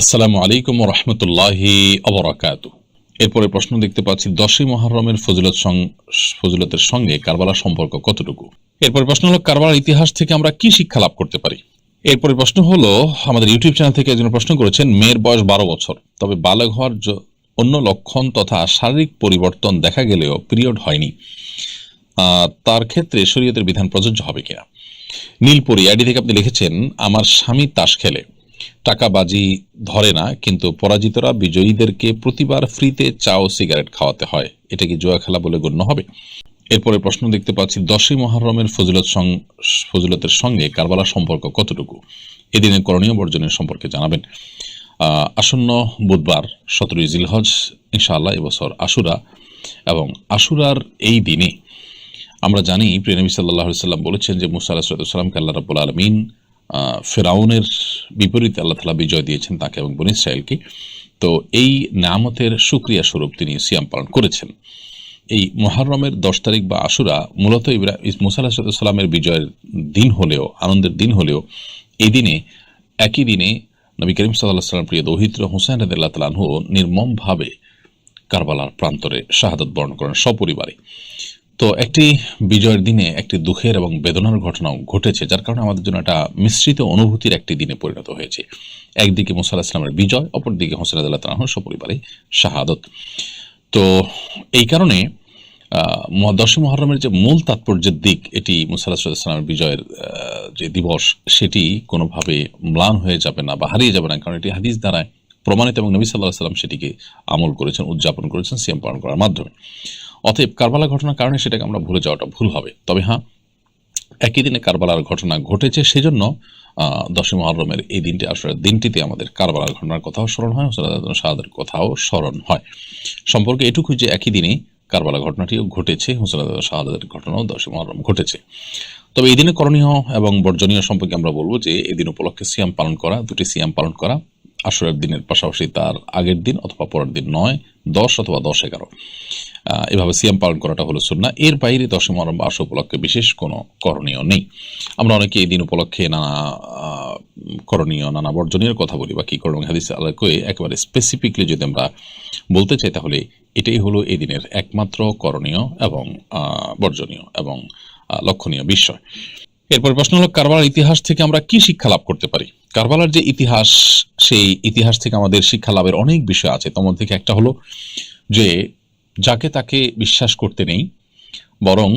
আসসালামু আলাইকুম রহমতুল্লাহি অবরাকাত এরপরে প্রশ্ন দেখতে পাচ্ছি, দশই মহরমের ফজিলত ফজিলতের সঙ্গে কারবালার সম্পর্ক কতটুকু? এরপরে প্রশ্ন হলো, কারবালার ইতিহাস থেকে আমরা কি শিক্ষা লাভ করতে পারি? এরপরে প্রশ্ন হলো, আমাদের ইউটিউব চ্যানেল থেকে একজন প্রশ্ন করেছেন, মেয়ের বয়স বারো বছর, তবে বালক হওয়ার অন্য লক্ষণ তথা শারীরিক পরিবর্তন দেখা গেলেও পিরিয়ড হয়নি। তার ক্ষেত্রে শরীয়তের বিধান প্রযোজ্য হবে কিনা? নীলপরি, আইডি থেকে আপনি লিখেছেন, আমার স্বামী তাস খেলে। টাকাবাজি ধরে না, কিন্তু পরাজিতরা বিজয়ীদেরকে প্রতিবার ফ্রিতে চা ও সিগারেট খাওয়াতে হয়। এটা কি জুয়া খেলা বলে গণ্য হবে? এরপরে প্রশ্ন দেখতে পাচ্ছি, দশই মহরমের ফজিলত ফজিলতের সঙ্গে কারবালার সম্পর্ক কতটুকু? এদিনে করণীয় বর্জনের সম্পর্কে জানাবেন। আসন্ন বুধবার, সতেরোই জিলহজ, ইনশাআল্লাহ এবছর আশুরা এবং আশুরার এই দিনে আমরা জানি, প্রিয় নবী সাল্লাহ সাল্লাম বলেছেন যে, মুসা আলাহিসাল্লামকে আল্লাহ রাবুল আলমিন ফেরাউনের বিপরীতে আল্লাহ তালা বিজয় দিয়েছেন তাকে এবং বনি ইসরায়েলকে। তো এই নামতের সুক্রিয়া স্বরূপ তিনি সিয়াম পালন করেছেন। এই মহারমের দশ তারিখ বা আশুরা মূলত ইব্রা মুসা আলাহিসাল্লামের বিজয়ের দিন হলেও, আনন্দের দিন হলেও, এই দিনে, একই দিনে নবী করিম সাল্লাহ সাল্লাম প্রিয় দৌহিত্র হুসাইন রদুল্লাহ তালাহু নির্মমভাবে কারবালার প্রান্তরে শাহাদত বরণ করেন সপরিবারে। তো একটি বিজয়ের দিনে একটি দুঃখের এবং বেদনার ঘটনাও ঘটেছে, যার কারণে আমাদের জন্য একটা মিশ্রিত অনুভূতির একটি দিনে পরিণত হয়েছে। একদিকে মুসা ইসলামের বিজয়, অপরদিকে হোসেন আদাল্লাহ তালাহ সপরিবারে শাহাদত। তো এই কারণে দশই মহরমের যে মূল তাৎপর্যের দিক, এটি মুসা ইসলামের বিজয়ের যে দিবস, সেটি কোনোভাবে ম্লান হয়ে যাবে না বা হারিয়ে যাবে না, কারণ এটি হাদিস দ্বারায় প্রমাণিত এবং নবী সাল্লাহ সাল্লাম সেটিকে আমল করেছেন, উদযাপন করেছেন সিএম পালন করার মাধ্যমে। অতএব কারবালা ঘটনার কারণে সেটাকে আমরা ভুলে যাওয়াটা ভুল হবে। তবে হ্যাঁ একই দিনে কারবালার ঘটনা ঘটেছে, সেজন্য দশই মহরমের এই দিনটি আসলে দিনটিতে আমাদের কারবালার ঘটনার কথাও স্মরণ হয় হোসেন শাহাদের কথাও স্মরণ হয়। সম্পর্কে এটুকু যে একই দিনে কারবালা ঘটনাটিও ঘটেছে হোসেন শাহাদের ঘটনাও দশই মহরম ঘটেছে। তবে এই দিনে করণীয় এবং বর্জনীয় সম্পর্কে আমরা বলব যে, এই দিন উপলক্ষে সিয়াম পালন করা, দুটি সিয়াম পালন করা, আসরের দিনের পাশাপাশি তার আগের দিন অথবা পরের দিন নয়, দশ অথবা দশ এগারো। এভাবে সিয়াম পালন করাটা হলো সুন্না। এর বাইরে দশম আশ উপলক্ষে বিশেষ কোনো করণীয় নেই। আমরা অনেকে এই দিন উপলক্ষে নানা করণীয়, নানা বর্জনীয় কথা বলি বা কি করণীয় হাদিস আলাকে একেবারে স্পেসিফিকলি যদি আমরা বলতে চাই তাহলে এটাই হলো এই দিনের একমাত্র করণীয় এবং বর্জনীয় এবং লক্ষণীয় বিষয়। এরপর প্রশ্ন হলো, কারবালার ইতিহাস থেকে আমরা কি শিক্ষা লাভ করতে পারি? কারবালার যে ইতিহাস, সেই ইতিহাস থেকে আমাদের শিক্ষা লাভের অনেক বিষয় আছে। তোমার থেকে একটা হলো যে যাকে তাকে বিশ্বাস করতে নেই বরং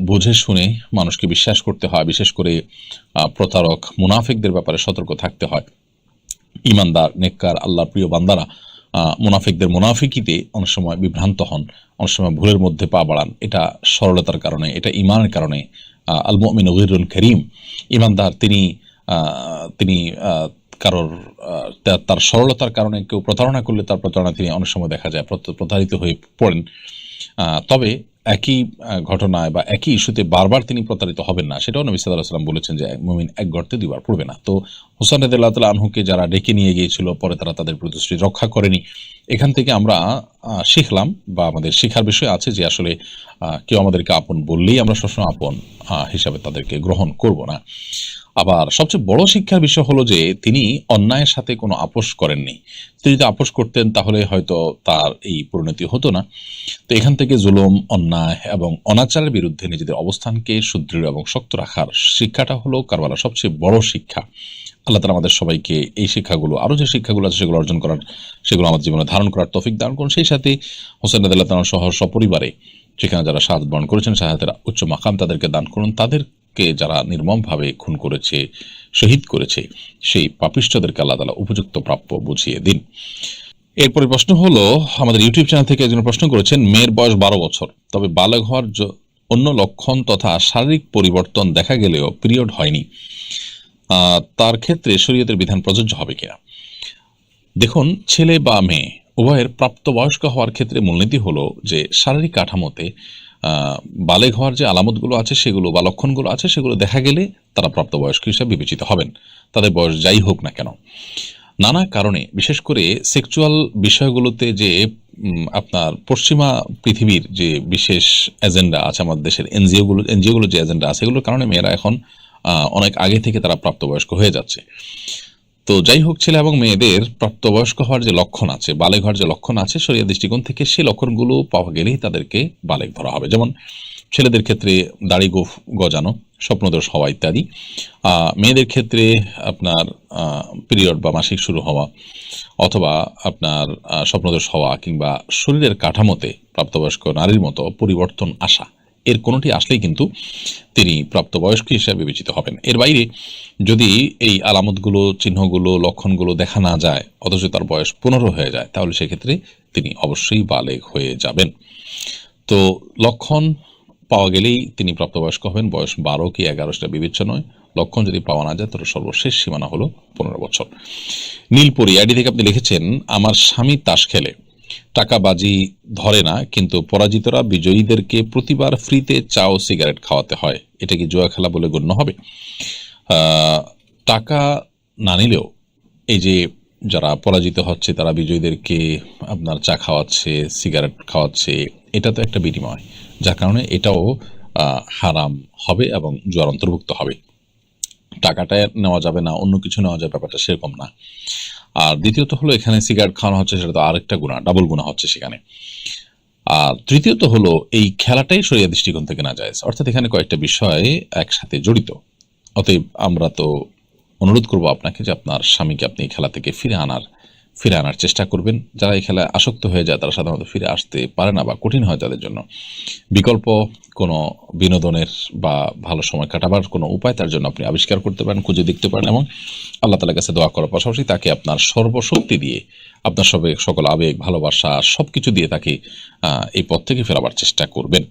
বুঝে শুনে মানুষকে বিশ্বাস করতে হয় বিশেষ করে প্রতারক মুনাফিকদের ব্যাপারে সতর্ক থাকতে হয়। ইমানদার নেককার আল্লাহর প্রিয় বান্দারা মুনাফিকদের মুনাফিকিতে অনেক সময় বিভ্রান্ত হন অনেক সময় ভুলের মধ্যে পা বাড়ান। এটা সরলতার কারণে এটা ইমানের কারণে আহ, আল মুমিন গহিরুল করিম ইমানদার তিনি তিনি কারোর তার সরলতার কারণে কেউ প্রতারণা করলে তার প্রতারণা তিনি অনেক সময় দেখা যায় প্রতারিত হয়ে পড়েন। তবে একই ঘটনায় বা একই ইস্যুতে বারবার তিনি প্রতারিত হবেন না, সেটাও নবী সাল্লাহ সাল্লাম বলেছেন যে, মুমিন এক গর্তে দুবার পড়বে না। তো হোসান রদুল্লাহ তাল আনহুকে যারা ডেকে নিয়ে গিয়েছিল, পরে তারা তাদের প্রতিশ্রুতি রক্ষা করেনি। এখান থেকে আমরা শিখলাম বা আমাদের শিখার বিষয় আছে যে, আসলে কেউ আমাদেরকে আপন বললেই আমরা সবসময় আপন হিসাবে তাদেরকে গ্রহণ করব না। আবার সবচেয়ে বড় শিক্ষার বিষয় হলো যে তিনি অন্যায়ের সাথে কোনো আপোষ করেননি। তিনি যদি আপোষ করতেন তাহলে হয়তো তার এই পরিণতি হতো না। তো এখান থেকে জুলুম, অন্যায় এবং অনাচারের বিরুদ্ধে নিজেদের অবস্থানকে সুদৃঢ় এবং শক্ত রাখার শিক্ষাটা হলো কারবালার সবচেয়ে বড় শিক্ষা। আল্লাহ তালা আমাদের সবাইকে এই শিক্ষাগুলো, আরও যে শিক্ষাগুলো আছে সেগুলো অর্জন করার, সেগুলো আমাদের জীবনে ধারণ করার তফিক দান করুন। সেই সাথে হোসেন আদাল্লাহ তালা সহ সপরিবারে সেখানে যারা সাহায্য বরণ করেছেন, সাহায্যের উচ্চ মাকাম তাদেরকে দান করুন। তাদেরকে যারা নির্মমভাবে খুন করেছে, শহীদ করেছে, সেই পাপিষ্ঠদেরকে আল্লাহ তালা উপযুক্ত প্রাপ্য বুঝিয়ে দিন। এরপরে প্রশ্ন হলো, আমাদের ইউটিউব চ্যানেল থেকে একজন প্রশ্ন করেছেন, মেয়ের বয়স বারো বছর, তবে বালক হওয়ার অন্য লক্ষণ তথা শারীরিক পরিবর্তন দেখা গেলেও পিরিয়ড হয়নি। তার ক্ষেত্রে শরীয়তের বিধান প্রযোজ্য হবে কিনা? দেখুন, ছেলে বা মেয়ে, উভয়ের প্রাপ্তবয়স্ক হওয়ার ক্ষেত্রে মূলনীতি হলো যে শারীরিক কাঠামোতে বালেগ হওয়ার যে আলামতগুলো আছে সেগুলো বা লক্ষণগুলো আছে সেগুলো দেখা গেলে তারা প্রাপ্তবয়স্ক হিসাবে বিবেচিত হবেন। তাদের বয়স যাই হোক না কেন। নানা কারণে, বিশেষ করে সেক্সুয়াল বিষয়গুলোতে যে আপনার পশ্চিমা পৃথিবীর যে বিশেষ এজেন্ডা আছে আমাদের দেশের এনজিওগুলো, এনজিওগুলোর যে এজেন্ডা আছে, এগুলোর কারণে মেয়েরা এখন অনেক আগে থেকে তারা প্রাপ্তবয়স্ক হয়ে যাচ্ছে। তো যাই হোক, ছেলে এবং মেয়েদের প্রাপ্তবয়স্ক হওয়ার যে লক্ষণ আছে বালেগ হওয়ার যে লক্ষণ আছে, শরীয় দৃষ্টিকোণ থেকে সেই লক্ষণগুলো পাওয়া গেলেই তাদেরকে বালেক ধরা হবে। যেমন ছেলেদের ক্ষেত্রে দাড়ি গোফ গজানো, স্বপ্নদোষ হওয়া ইত্যাদি। মেয়েদের ক্ষেত্রে আপনার পিরিয়ড বা মাসিক শুরু হওয়া অথবা আপনার স্বপ্নদোষ হওয়া কিংবা শরীরের কাঠামোতে প্রাপ্তবয়স্ক নারীর মতো পরিবর্তন আসা। এর কোনোটি আসলেই কিন্তু তিনি প্রাপ্তবয়স্ক হিসেবে বিবেচিত হবেন। এর বাইরে যদি এই আলামতগুলো, চিহ্নগুলো, লক্ষণগুলো দেখা না যায়, অথচ তার বয়স পনেরো হয়ে যায়, তাহলে সেক্ষেত্রে তিনি অবশ্যই বালেগ হয়ে যাবেন। তো লক্ষণ পাওয়া গেলেই তিনি প্রাপ্তবয়স্ক হবেন, বয়স বারো কি এগারো সেটা বিবেচ্য নয়। লক্ষণ যদি পাওয়া না যায়, তাহলে সর্বশেষ সীমানা হলো পনেরো বছর। নীলপরি, আইডি থেকে আপনি লিখেছেন, আমার স্বামী তাস খেলে। টাকা বাজি ধরে না, কিন্তু পরাজিতরা বিজয়ীদেরকে প্রতিবার ফ্রিতে চা ও সিগারেট খাওয়াতে হয়। এটা কি জুয়া খেলা বলে গণ্য হবে? টাকা না নিলেও এই যে যারা পরাজিত হচ্ছে, তারা বিজয়ীদেরকে আপনার চা খাওয়াচ্ছে, সিগারেট খাওয়াচ্ছে, এটা তো একটা বিনিময়। যার কারণে এটাও হারাম হবে এবং জোয়ার অন্তর্ভুক্ত হবে। টাকাটা নেওয়া যাবে না, অন্য কিছু নেওয়া যাবে ব্যাপারটা সেরকম না। আর দ্বিতীয়ত হলো এখানে সিগারেট খাওয়ানো হচ্ছে, সেটা তো আরেকটা গুণা ডাবল গুণা হচ্ছে সেখানে। আর তৃতীয়ত হলো এই খেলাটাই সরিয়া দৃষ্টিকোণ থেকে না যায়। অর্থাৎ এখানে কয়েকটা বিষয় একসাথে জড়িত। অতএব আমরা তো অনুরোধ করব আপনাকে যে আপনার স্বামীকে আপনি খেলা থেকে ফিরে আনার ফিরে আনার চেষ্টা করবেন। যারা এই খেলায় আসক্ত হয়ে যায়, তারা সাধারণত ফিরে আসতে পারে না বা কঠিন হয় তাদের জন্য। বিকল্প কোনো বিনোদনের বা ভালো সময় কাটাবার কোনো উপায় তার জন্য আপনি আবিষ্কার করতে পারেন, খুঁজে দেখতে পারেন এবং আল্লাহ তালার কাছে দোয়া করার পাশাপাশি তাকে আপনার সর্বশক্তি দিয়ে, আপনার সবে সকল আবেগ, ভালোবাসা সব কিছু দিয়ে তাকে এই পথ থেকে ফেরাবার চেষ্টা করবেন।